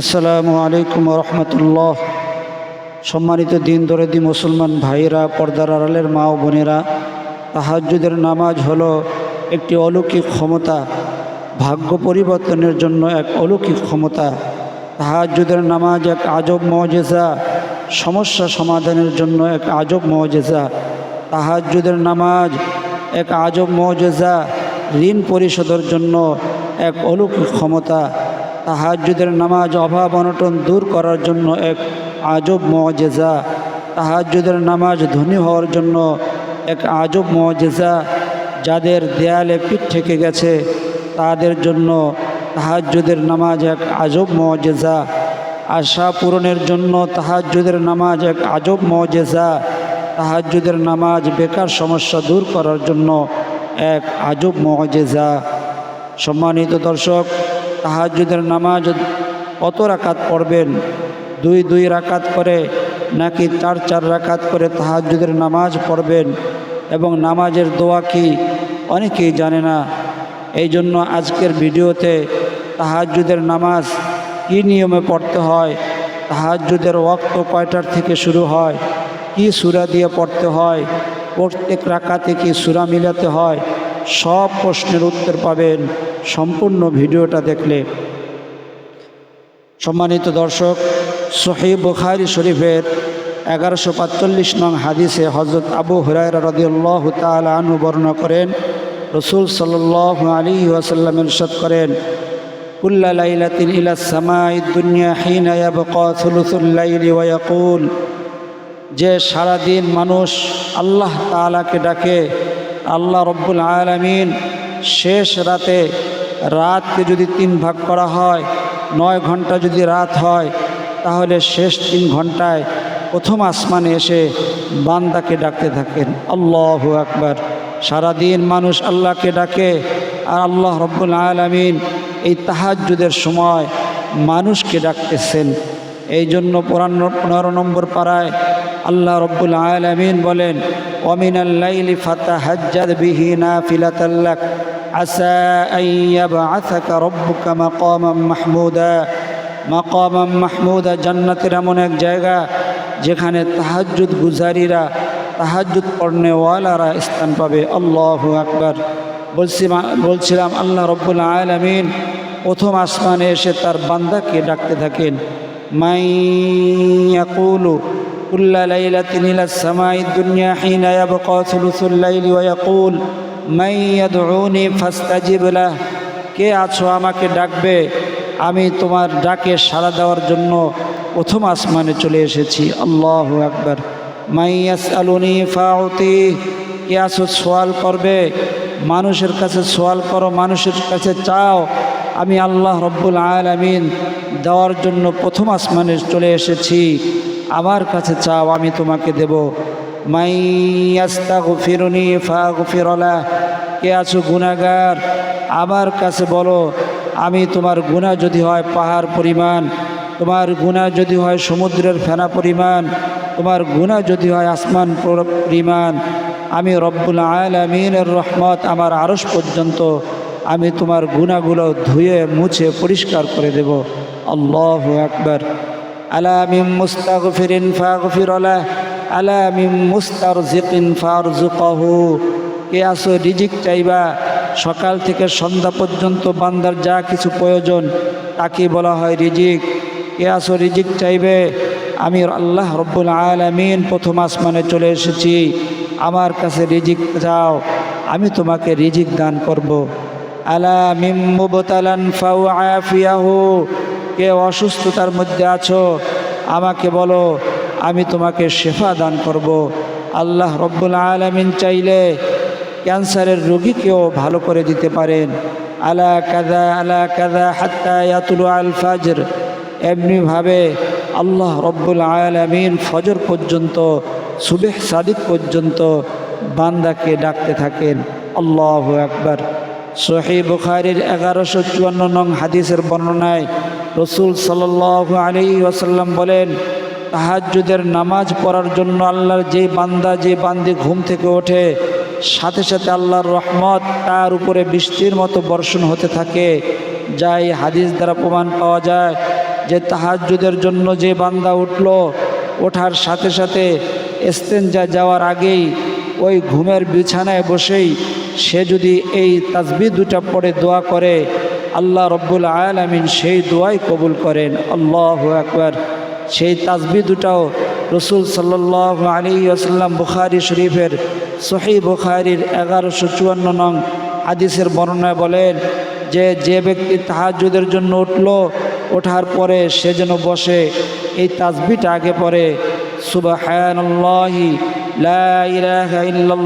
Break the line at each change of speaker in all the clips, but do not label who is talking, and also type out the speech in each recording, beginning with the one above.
আসসালামু আলাইকুম রহমতুল্লাহ। সম্মানিত দিন দরেদি মুসলমান ভাইরা, পর্দার আড়ালের মা ও বোনেরা, তাহাজ্জুদের নামাজ হলো একটি অলৌকিক ক্ষমতা, ভাগ্য পরিবর্তনের জন্য এক অলৌকিক ক্ষমতা। তাহাজ্জুদের নামাজ এক আজব মজেজা, সমস্যা সমাধানের জন্য এক আজব মজেজা। তাহাজ্জুদের নামাজ এক আজব মজেজা, ঋণ পরিশোধের জন্য এক অলৌকিক ক্ষমতা। তাহাজ্জুদের নামাজ অভাব অনটন দূর করার জন্য এক আজব মজেজা। তাহাজুদের নামাজ ধনী হওয়ার জন্য এক আজব মজেজা যাদের দেয়ালে পিঠ থেকে গেছে, তাদের জন্য তাহাজ্জুদের নামাজ এক আজব মজেজা। আশা পূরণের জন্য তাহাজ্জুদের নামাজ এক আজব মজেজা। তাহাজ্জুদের নামাজ বেকার সমস্যা দূর করার জন্য এক আজব মজেজা। সম্মানিত দর্শক তাহাজ্জুদের নামাজ কত রাকাত পড়বেন? দুই দুই রাকাত করে নাকি চার চার রাকাত করে তাহাজ্জুদের নামাজ পড়বেন? এবং নামাজের দোয়া কি? অনেকেই জানে না। এই জন্য আজকের ভিডিওতে তাহাজ্জুদের নামাজ কি নিয়মে পড়তে হয়? তাহাজ্জুদের ওয়াক্ত কয়টার থেকে শুরু হয়? কি সুরা দিয়ে পড়তে হয়? প্রত্যেক রাকাতে কি সুরা মিলাতে হয়? সব প্রশ্নের উত্তর পাবেন। সম্পূর্ণ ভিডিওটা দেখলে। সম্মানিত দর্শক সহি বুখারি শরীফের এগারোশো পাঁচচল্লিশ নং হাদিসে হজরত আবু হুরায়রা রদিউল্লাহ তাল বর্ণনা করেন, রসুল সাল্লাহ আলী ওয়াসাল্লাম ইরশাদ করেন ইলা সামাই যে সারাদিন মানুষ আল্লাহ তালাকে ডাকে আল্লাহ রব্বুল আলমিন শেষ রাতে রাতকে যদি তিন ভাগ করা হয়, নয় ঘণ্টা যদি রাত হয়, তাহলে শেষ তিন ঘন্টায় প্রথম আসমানে এসে বান্দাকে ডাকতে থাকেন। আল্লাহ আকবার। সারাদিন মানুষ আল্লাহকে ডাকে আর আল্লাহ রব্বুল আলমিন এই তাহাজ্জুদের সময় মানুষকে ডাকতেছেন। এই জন্য পনেরো পনেরো নম্বর পাড়ায় আল্লাহ রব্বুল আলমিন বলেন ওমিনাল্লাইলি ফাতা হাজ্জাদ বিহি না ফিলাতাল্লাক আসা মাকামাম মাহমুদা। মাকামাম মাহমুদা জান্নাতের এমন এক জায়গা যেখানে তাহাজ্জুদ গুজারিরা, তাহাজ্জুদ পড়নেওয়ালারা স্থান পাবে। আল্লাহু আকবার। বলছি বলছিলাম, আল্লাহ রব্বুল আলমিন প্রথম আসমানে এসে তার বান্দাকে ডাকতে থাকেন। মাই ইয়াকুলু كل ليلة إلى السماء الدنيا حين يبقى ثلث الليل ويقول من يدعوني فاستجب له কে আছো আমাকে ডাকবে আমি তোমার ডাকে সাড়া দেওয়ার জন্য প্রথম আসমানে চলে এসেছি আল্লাহ আকবার মাইয়াস আলুনি ফাউতি কে আছো সোয়াল করবে মানুষের কাছে সোয়াল করো মানুষের কাছে চাও আমি আল্লাহ রব্বুল আলমিন দেওয়ার জন্য প্রথম আসমানে চলে এসেছি আমার কাছে চাও, আমি তোমাকে দেব। মাইয়াস্তা গুফিরুনি ফা গুফিরলা কে আছো গুণাগার আমার কাছে বলো, আমি তোমার গুণা যদি হয় পাহাড় পরিমাণ, তোমার গুণা যদি হয় সমুদ্রের ফেনা পরিমাণ, তোমার গুণা যদি হয় আসমান পরিমাণ, আমি রব্বুল আলমিনের রহমত আমার আরস পর্যন্ত আমি তোমার গুণাগুলো ধুয়ে, মুছে, পরিষ্কার করে দেব। আল্লাহ একবার ফাগফির লা আলা মিম মুস্তারজিকিন ফারজুকাহু কে আসো রিজিক চাইবা, সকাল থেকে সন্ধ্যা পর্যন্ত বান্দার যা কিছু প্রয়োজন তাকে বলা হয় রিজিক কে আসো রিজিক চাইবে, আমি আল্লাহ রব্বুল আলমিন প্রথম আসমানে চলে এসেছি, আমার কাছে রিজিক যাও আমি তোমাকে রিজিক দান করব। আলা মিম মুবতালান ফাউ আফিয়াহু কে অসুস্থতার মধ্যে আছো, আমাকে বলো, আমি তোমাকে শেফা দান করব। আল্লাহ রব্বুল আলমিন চাইলে ক্যান্সারের রোগীকেও ভালো করে দিতে পারেন। আলা কাদা আলা কাদা হাত্তা ইয়াতুল আল ফাজর। এমনিভাবে আল্লাহ রব্বুল আলমিন ফজর পর্যন্ত, সুবেহ সাদিক পর্যন্ত বান্দাকে ডাকতে থাকেন। আল্লাহ একবার সহি বুখারির এগারোশো চুয়ান্ন নং হাদিসের বর্ণনায় রসুল সাল আলী ওসাল্লাম বলেন, তাহাজ্জুদের নামাজ পড়ার জন্য আল্লাহর যে বান্দা, যে বান্দি ঘুম থেকে ওঠে, সাথে সাথে আল্লাহর রহমত তার উপরে বৃষ্টির মতো বর্ষণ হতে থাকে। যা এই হাদিস দ্বারা প্রমাণ পাওয়া যায় যে তাহাজ্জুদের জন্য যে বান্দা উঠল, ওঠার সাথে সাথে এস্তেঞ্জা যাওয়ার আগেই ওই ঘুমের বিছানায় বসেই সে যদি এই তাসবি দুটা পড়ে দোয়া করে আল্লাহ রব্বুল আয়ালামিন সেই দোয়াই কবুল করেন। আল্লাহ একবার সেই তাসবি দুটাও রসুল সাল্লাহ আলী আসাল্লাম বুখারি শরীফের সহি বুখারির এগারোশো চুয়ান্ন নং হাদিসের বর্ণনায় বলেন, যে যে ব্যক্তি তাহাজুদের জন্য উঠল, ওঠার পরে সে যেন বসে, এই তাসবিটা আগে পরে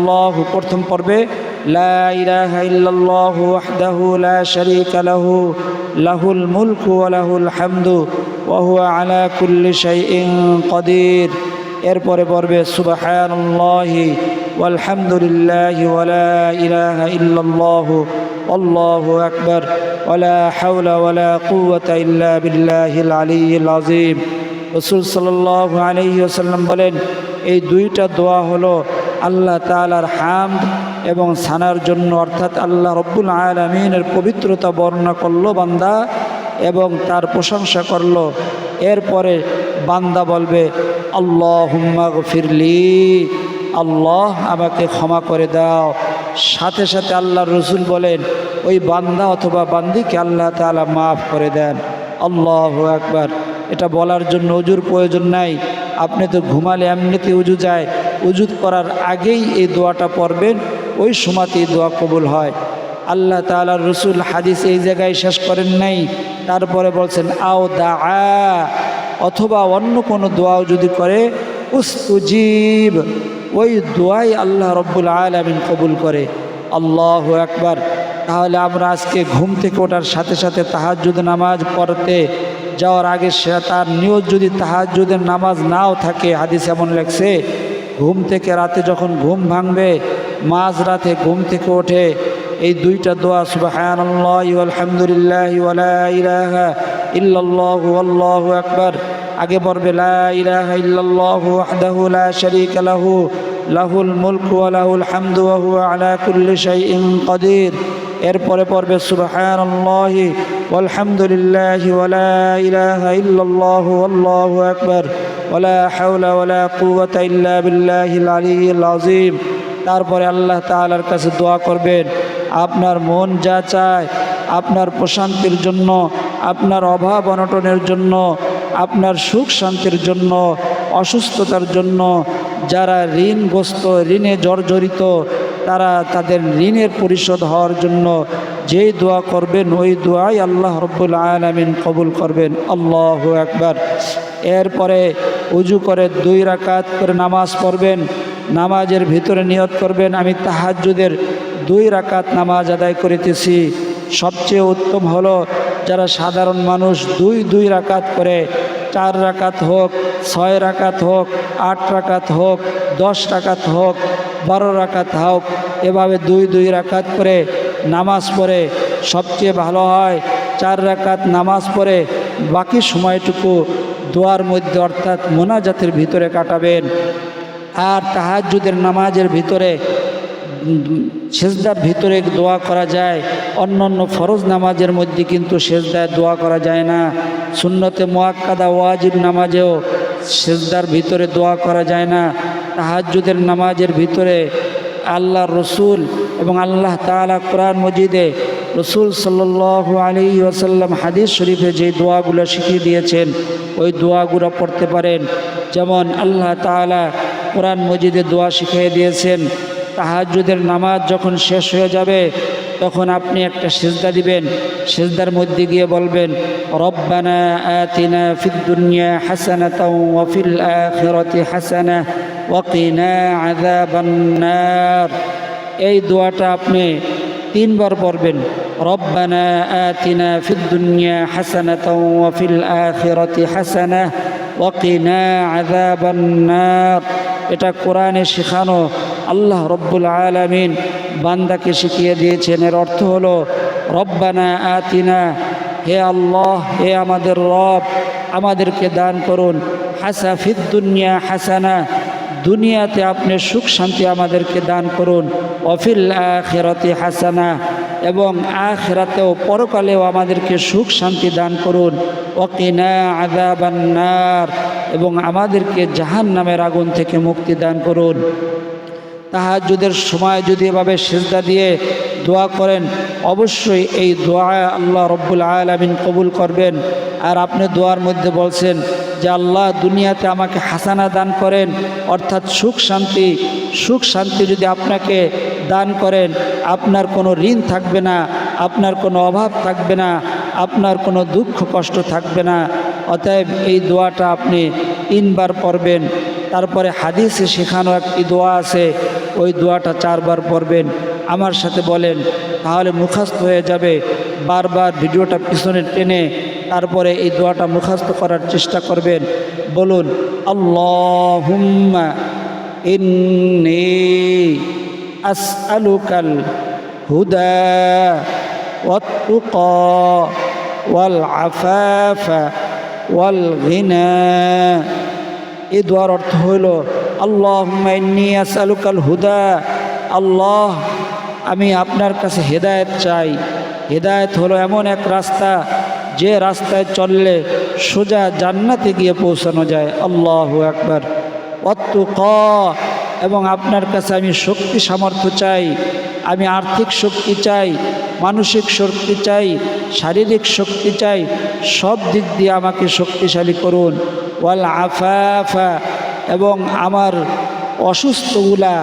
লা প্রথম পর্বে ইলাহা ইল্লাল্লাহু ওয়াহদাহু লা শারীকা লাহু, লাহুল মুলকু ওয়া লাহুল হামদু, ওয়া হুয়া আলা কুল্লি শাইইন কাদির। এরপরে পড়বে, সুবহানাল্লাহি ওয়ালহামদুলিল্লাহি ওয়া লা ইলাহা ইল্লাল্লাহু, আল্লাহু আকবার, ওয়া লা হাওলা ওয়া লা কুওয়াতা ইল্লা বিল্লাহিল আলিয়্যিল আযীম। রসুল সাল্লাল্লাহু আলাইহি ওয়াসাল্লাম বলেন, এই দুইটা দোয়া হলো আল্লাহ তাআলার হামদ এবং সানার জন্য অর্থাৎ আল্লাহ রব্বুল আলমিনের পবিত্রতা বর্ণনা করল বান্দা এবং তার প্রশংসা করল। এরপরে বান্দা বলবে আল্লাহ হুম্মা ফিরলি আল্লাহ আমাকে ক্ষমা করে দাও। সাথে সাথে আল্লাহ রসুল বলেন, ওই বান্দা অথবা বান্দিকে আল্লাহ তাআলা মাফ করে দেন। আল্লাহ একবার এটা বলার জন্য অজুর প্রয়োজন নাই। আপনি তো ঘুমালে এমনিতে উজু যায়। উজুত করার আগেই এই দোয়াটা পড়বেন। ওই সময়তে এই দোয়া কবুল হয়। আল্লাহ তালার রসুল হাদিস এই জায়গায় শেষ করেন নাই। তারপরে বলছেন, আও দা অথবা অন্য কোনো দোয়াও যদি করে, উস্তুজীব ওই দোয়াই আল্লাহ রব্বুল আলমিন কবুল করে। আল্লাহ একবার তাহলে আমরা আজকে ঘুম থেকে ওঠার সাথে সাথে তাহাজুদ নামাজ পড়তে যাওয়ার আগে সে তার নিয়ত যদি তাহাজুদের নামাজ নাও থাকে, হাদিস এমন লেগছে ঘুম থেকে রাতে যখন ঘুম ভাঙবে মাঝ রাতে ঘুম থেকে ওঠে। এই দুইটা দোয়া, সুবহানাল্লাহি আলহামদুলিল্লাহ ইলাহা ইল্লাল্লাহু আল্লাহু আকবার। আগে পড়বে, লা ইলাহা ইল্লাল্লাহু ওয়াহদাহু লা শারীকা লাহু, লাহুল মুলকু ওয়া লাহুল হামদু ওয়া হুয়া আলা কুল্লি শাইইন কাদির। এরপরে পড়বে, সুবহানাল্লাহি ওয়ালহামদুলিল্লাহি ওয়ালা ইলাহা ইল্লাল্লাহু আল্লাহু আকবার। ওয়ালা হাওলা ওয়ালা কুওয়াতা ইল্লা বিল্লাহিল আলিয়্যিল আযীম। তারপরে আল্লাহ তাআলার কাছে দোয়া করবেন, আপনার মন যা চায়, আপনার প্রশান্তির জন্য, আপনার অভাব অনটনের জন্য, আপনার সুখ শান্তির জন্য, অসুস্থতার জন্য, যারা ঋণগ্রস্ত, ঋণে জর্জরিত, তারা তাদের ঋণের পরিশোধ হওয়ার জন্য যেই দোয়া করবেন, ওই দোয়াই আল্লাহ রব্বুল আলমিন কবুল করবেন। আল্লাহ একবার এরপরে উজু করে দুই রাকাত করে নামাজ পড়বেন। নামাজের ভিতরে নিয়ত করবেন। আমি তাহাজুদের দুই রাকাত নামাজ আদায় করিতেছি। সবচেয়ে উত্তম হলো যারা সাধারণ মানুষ দুই দুই রাকাত করে, চার রাকাত হোক, ছয় রাকাত হোক, আট রাকাত হোক, দশ রাকাত হোক, বারো রাকাত হোক, এভাবে দুই দুই রাকাত করে নামাজ পড়ে। সবচেয়ে ভালো হয় চার রাকাত নামাজ পড়ে, বাকি সময়টুকু দোয়ার মধ্যে অর্থাৎ মোনাজাতের ভিতরে কাটাবেন। আর তাহাজুদের নামাজের ভিতরে সেজদার ভিতরে দোয়া করা যায়। অন্য অন্য ফরজ নামাজের মধ্যে কিন্তু সেজদায় দোয়া করা যায় না। সুন্নতে মোয়াক্কাদা ওয়াজিব নামাজেও সেজদার ভিতরে দোয়া করা যায় না। তাহাজুদের নামাজের ভিতরে আল্লাহ রসুল এবং আল্লাহ তালা কোরআন মজিদে রসুল সাল্লাহ আলী ওসাল্লাম হাদিস শরীফে যে দোয়াগুলো শিখিয়ে দিয়েছেন, ওই দোয়াগুলো পড়তে পারেন। যেমন আল্লাহ তালা কোরআন মজিদে দোয়া শিখিয়ে দিয়েছেন। তাহাজুদের নামাজ যখন শেষ হয়ে যাবে, তখন আপনি একটা সেজদা দিবেন। সেজদার মধ্যে গিয়ে বলবেন, রব্বানা আতিনা ফিদ দুনিয়া হাসানাতাও ওয়া ফিল আখিরাতি হাসানা ওয়া কিনা আযাবান নার। এই দোয়াটা আপনি তিনবার পড়বেন, রব্বানা আতিনা ফিদ দুনিয়া হাসানাতাও ওয়া ফিল আখিরাতি হাসানা ওয়া কিনা আযাবান নার। এটা কোরআনে শেখানো আল্লাহ রব্বুল আলমিন বান্দাকে শিখিয়ে দিয়েছেন। এর অর্থ হলো, রব্বানা আতিনা, হে আল্লাহ, হে আমাদের রব, আমাদেরকে দান করুন। হাসা ফিদ্দুনিয়া হাসানা, দুনিয়াতে আপনি সুখ শান্তি আমাদেরকে দান করুন। অফিল আখেরতে হাসানা, এবং আখরাতেও পরকালেও আমাদেরকে সুখ শান্তি দান করুন। ওকিনা আদাবান্নার এবং আমাদেরকে জাহান নামের আগুন থেকে মুক্তি দান করুন। তাহাজুদের সময় যদি এভাবে সেজদা দিয়ে দোয়া করেন, অবশ্যই এই দোয়া আল্লাহ রব্বুল আলমিন কবুল করবেন। আর আপনি দোয়ার মধ্যে বলছেন যে, আল্লাহ দুনিয়াতে আমাকে হাসানা দান করেন, অর্থাৎ সুখ শান্তি সুখ শান্তি যদি আপনাকে দান করেন, আপনার কোনো ঋণ থাকবে না, আপনার কোনো অভাব থাকবে না, আপনার কোনো দুঃখ কষ্ট থাকবে না। অতএব এই দোয়াটা আপনি তিনবার পড়বেন, তারপরে হাদিসে শেখানো একটি দোয়া আছে, ওই দোয়াটা চারবার পড়বেন। আমার সাথে বলেন, তাহলে মুখাস্ত হয়ে যাবে, বারবার ভিডিওটা পিছনে টেনে তারপরে এই দোয়াটা মুখাস্ত করার চেষ্টা করবেন। বলুন, আল্লাহুম্মা হুদা ওয়াত্তুকা ওয়াল আফাফা ওয়াল গিনা। এই দোয়ার অর্থ হইল আল্লাহ আসালুকাল হুদা। আল্লাহ, আমি আপনার কাছে হেদায়েত চাই। হেদায়েত হলো এমন এক রাস্তা, যে রাস্তায় চললে সোজা জান্নাতে গিয়ে পৌঁছানো যায়। আল্লাহ একবার অত্ত ক এবং আপনার কাছে আমি শক্তি সামর্থ্য চাই, আমি আর্থিক শক্তি চাই মানসিক শক্তি চাই, শারীরিক শক্তি চাই, সব দিক দিয়ে আমাকে শক্তিশালী করুন। ওয়াল আফাফা, এবং আমার অসুস্থগুলা,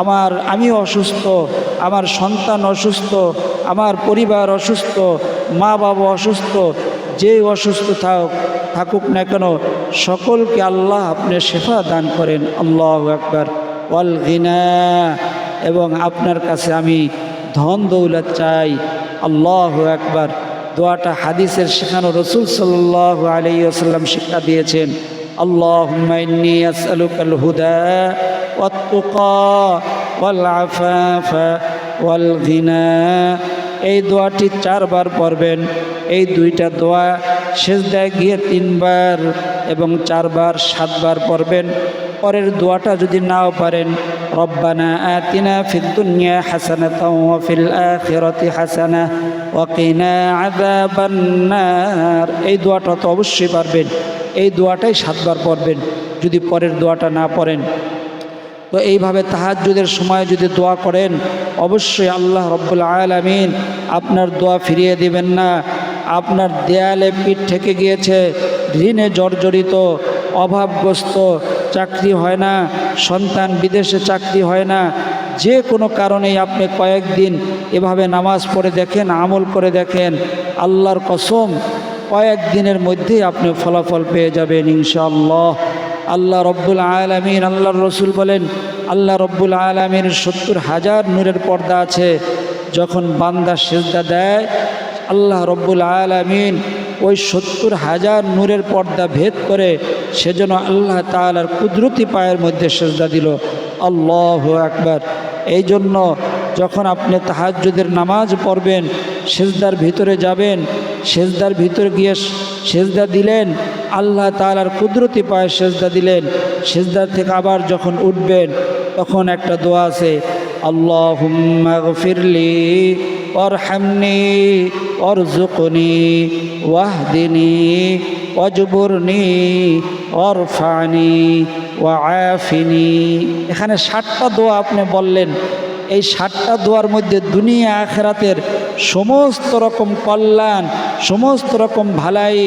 আমার আমি অসুস্থ, আমার সন্তান অসুস্থ, আমার পরিবার অসুস্থ, মা বাবা অসুস্থ, যে অসুস্থ থাক থাকুক না কেন, সকলকে আল্লাহ আপনি শেফা দান করেন। আল্লাহ একবার ওয়াল গিনা, এবং আপনার কাছে আমি ধন দৌলত চাই। আল্লাহ একবার দোয়াটা হাদিসের শেখানো রসুল সাল্লাহ আলী আসাল্লাম শিক্ষা দিয়েছেন। আল্লাহ হুদা এই দোয়াটি চারবার পড়বেন। এই দুইটা দোয়া শেষ দেয় গিয়ে তিনবার এবং চারবার, সাতবার পড়বেন। পরের দোয়াটা যদি নাও পারেন ফিদ দুনিয়া হাসানাতাও ওয়া ফিল আখিরাতি হাসানা ওয়া কিনা আযাবান নার এই দোয়াটা তো অবশ্যই পারবেন। এই দোয়াটাই সাতবার পড়বেন, যদি পরের দোয়াটা না পড়েন। তো এইভাবে তাহাজুদের সময় যদি দোয়া করেন, অবশ্যই আল্লাহ রব্বুল আলমিন আপনার দোয়া ফিরিয়ে দিবেন না। আপনার দেয়ালে পিঠ থেকে গিয়েছে ঋণে জর্জরিত, অভাবগ্রস্ত চাকরি হয় না, সন্তান বিদেশে চাকরি হয় না, যে কোনো কারণেই আপনি কয়েকদিন এভাবে নামাজ পড়ে দেখেন, আমল করে দেখেন, আল্লাহর কসম কয়েকদিনের মধ্যেই আপনি ফলাফল পেয়ে যাবেন ইনশাআল্লাহ। আল্লাহ রব্বুল আলমিন, আল্লাহর রসুল বলেন, আল্লাহ রব্বুল আলমিন সত্তর হাজার নূরের পর্দা আছে, যখন বান্দা সেজদা দেয়, আল্লাহ রব্বুল আলমিন ওই সত্তর হাজার নূরের পর্দা ভেদ করে সেজন্য আল্লাহ তালার কুদরতি পায়ের মধ্যে সেজদা দিল, আল্লাহ একবার এই জন্য যখন আপনি তাহাজ্জুদের নামাজ পড়বেন, সেজদার ভিতরে যাবেন, সেজদার ভিতরে গিয়ে সেজদা দিলেন, আল্লাহ তালার কুদরতি পায়ে সেজদা দিলেন সেজদার থেকে আবার যখন উঠবেন, তখন একটা দোয়া আছে আল্লাহ ফিরলি অর হামনি অর জুকনি ওয়াহদিনী অজবরনি অর ফানি ওয়াফিনি এখানে ষাটটা দোয়া আপনি বললেন। এই ষাটটা দোয়ার মধ্যে দুনিয়া আখেরাতের সমস্ত রকম কল্যাণ, সমস্ত রকম ভালাই,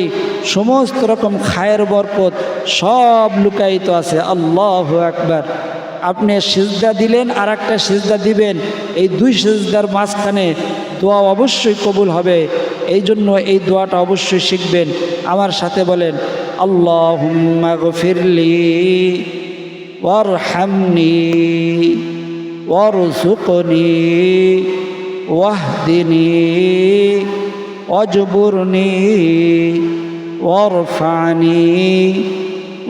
সমস্ত রকম খায়ের বরকত সব লুকায়িত আছে। আল্লাহ একবার আপনি সিজদা দিলেন আর একটা সিজদা দিবেন। এই দুই সিজদার মাঝখানে দোয়া অবশ্যই কবুল হবে। এই জন্য এই দোয়াটা অবশ্যই শিখবেন। আমার সাথে বলেন আল্লাহ গফিরলি ওয়ার হামনি وارزقني واهدني واجبرني وارفعني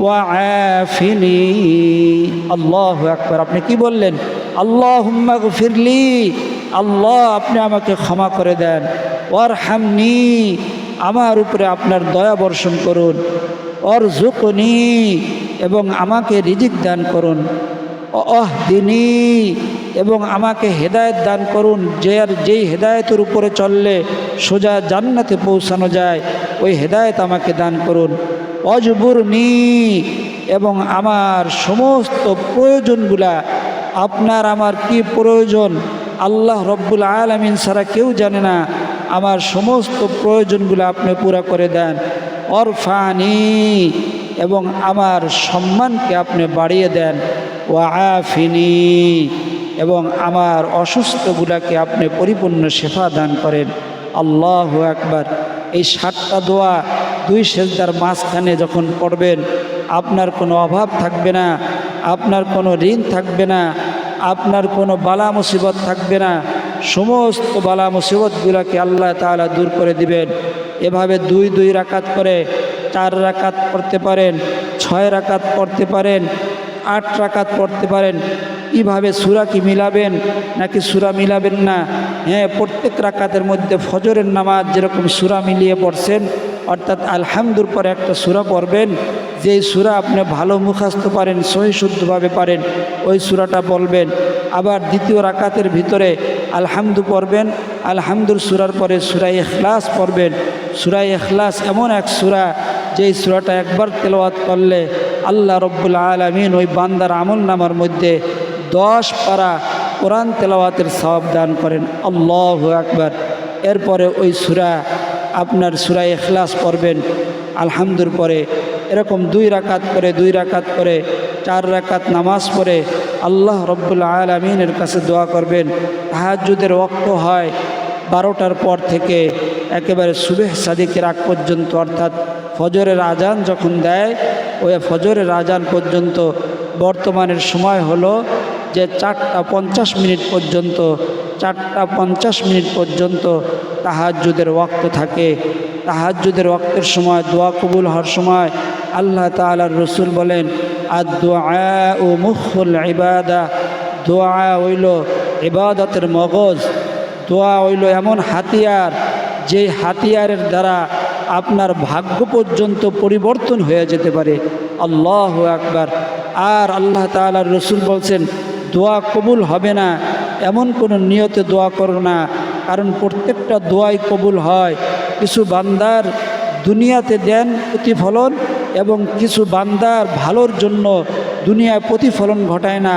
ওয়াফিনি আল্লাহ একবার আপনি কি বললেন আল্লাহ ফিরলি আল্লাহ আপনি আমাকে ক্ষমা করে দেন ওর হামনি আমার উপরে আপনার দয়া বর্ষণ করুন। ওর জুকনি এবং আমাকে রিজিক দান করুন। অহ দিনী এবং আমাকে হেদায়েত দান করুন। যে আর যেই হেদায়েতের উপরে চললে সোজা জান্নাতে পৌঁছানো যায়, ওই হেদায়েত আমাকে দান করুন। অজবুর নি এবং আমার সমস্ত প্রয়োজনগুলা, আপনার আমার কি প্রয়োজন? আল্লাহ রব্বুল আলমিন ছাড়া কেউ জানে না। আমার সমস্ত প্রয়োজনগুলো আপনি পুরা করে দেন। অরফানি এবং আমার সম্মানকে আপনি বাড়িয়ে দেন। ও আফিনি এবং আমার অসুস্থগুলাকে আপনি পরিপূর্ণ সেফা দান করেন। আল্লাহ একবার এই সাতটা দোয়া দুই সেজদার মাঝখানে যখন পড়বেন, আপনার কোনো অভাব থাকবে না, আপনার কোনো ঋণ থাকবে না, আপনার কোনো বালা মুসিবত থাকবে না সমস্ত বালা মুসিবতগুলোকে আল্লাহ তালা দূর করে দিবেন। এভাবে দুই দুই রাকাত করে চার রাকাত পড়তে পারেন, ছয় রাকাত পড়তে পারেন, আট রাকাত পড়তে পারেন। কীভাবে সুরা কি মিলাবেন নাকি সুরা মিলাবেন না? হ্যাঁ প্রত্যেক রাকাতের মধ্যে ফজরের নামাজ যেরকম সুরা মিলিয়ে পড়ছেন অর্থাৎ আলহামদুর পরে একটা সুরা পড়বেন, যেই সুরা আপনি ভালো মুখাস্ত পারেন, সহি শুদ্ধভাবে পারেন, ওই সুরাটা বলবেন আবার দ্বিতীয় রাকাতের ভিতরে আলহামদু পড়বেন, আলহামদুর সুরার পরে সুরাই এখলাস পড়বেন। সুরাই এখলাস এমন এক সুরা, যেই সুরাটা একবার তেলাওয়াত করলে আল্লাহ রব্বুল আলমিন ওই বান্দার আমল নামার মধ্যে দশ পারা কোরআন তেলাওয়াতের সওয়াব দান করেন। আল্লাহ আকবার। এরপরে ওই সুরা আপনার সুরা এখলাস পড়বেন, আলহামদুর পরে। এরকম দুই রাকাত করে দুই রাকাত করে চার রাকাত নামাজ পড়ে আল্লাহ রব্বুল আলমিনের কাছে দোয়া করবেন। তাহাজুদের ওক্ত হয় বারোটার পর থেকে একেবারে সুবেহ সাদিকের আগ পর্যন্ত, অর্থাৎ ফজরের আজান যখন দেয়, ওই ফজরের আজান পর্যন্ত বর্তমানের সময় হলো যে চারটা পঞ্চাশ মিনিট পর্যন্ত চারটা পঞ্চাশ মিনিট পর্যন্ত তাহাজুদের ওয়াক্ত থাকে। তাহাজুদের ওয়াক্তের সময়, দোয়া কবুল হওয়ার সময় আল্লাহ তালার রসুল বলেন আর দোয়া ও মুখুল ইবাদা। দোয়া হইল ইবাদতের মগজ। দোয়া হইল এমন হাতিয়ার যে হাতিয়ারের দ্বারা আপনার ভাগ্য পর্যন্ত পরিবর্তন হয়ে যেতে পারে। আল্লাহ একবার আর আল্লাহ তালার রসুল বলছেন, দোয়া কবুল হবে না। এমন কোনো নিয়তে দোয়া করো না, কারণ প্রত্যেকটা দোয়াই কবুল হয়। কিছু বান্দার দুনিয়াতে দেন প্রতিফলন এবং কিছু বান্দার ভালোর জন্য দুনিয়ায় প্রতিফলন ঘটায় না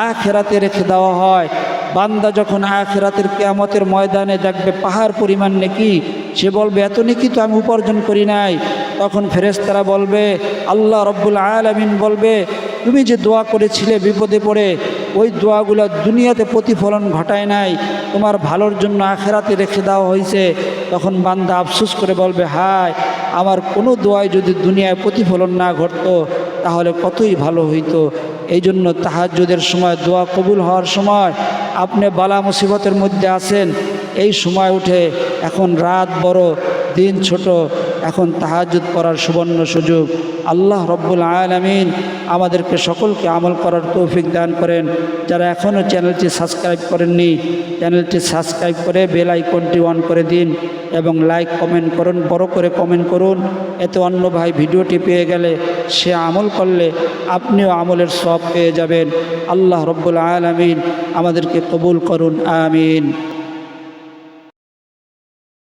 আ আখেরাতে রেখে দেওয়া হয়। বান্দা যখন আ আখেরাতের কেয়ামতের ময়দানে দেখবে পাহাড় পরিমাণ নেকি, সে বলবে, এত নেকি তো আমি উপার্জন করি নাই। তখন ফেরেস্তারা বলবে, আল্লাহ রব্বুল আলমিন বলবে, তুমি যে দোয়া করেছিলে বিপদে পড়ে ওই দোয়াগুলো দুনিয়াতে প্রতিফলন ঘটায় নাই, তোমার ভালোর জন্য আখেরাতে রেখে দেওয়া হয়েছে। তখন বান্দা আফসোস করে বলবে, হায়, আমার কোনো দোয়ায় যদি দুনিয়ায় প্রতিফলন না ঘটতো, তাহলে কতই ভালো হইতো। এই জন্য তাহাজুদের সময়, দোয়া কবুল হওয়ার সময় আপনি বালা মুসিবতের মধ্যে আছেন। এই সময় উঠে এখন রাত বড়, দিন ছোট এখন তাহাজুদ করার সুবর্ণ সুযোগ। আল্লাহ রব্বুল আলমিন আমাদেরকে সকলকে আমল করার তৌফিক দান করেন। যারা এখনও চ্যানেলটি সাবস্ক্রাইব করেননি, চ্যানেলটি সাবস্ক্রাইব করে বেল আইকনটি অন করে দিন এবং লাইক, কমেন্ট করুন, বড় করে কমেন্ট করুন। এতে অন্য ভাই ভিডিওটি পেয়ে গেলে সে আমল করলে আপনিও আমলের সব পেয়ে যাবেন। আল্লাহ রব্বুল আলমিন আমাদেরকে কবুল করুন, আমিন।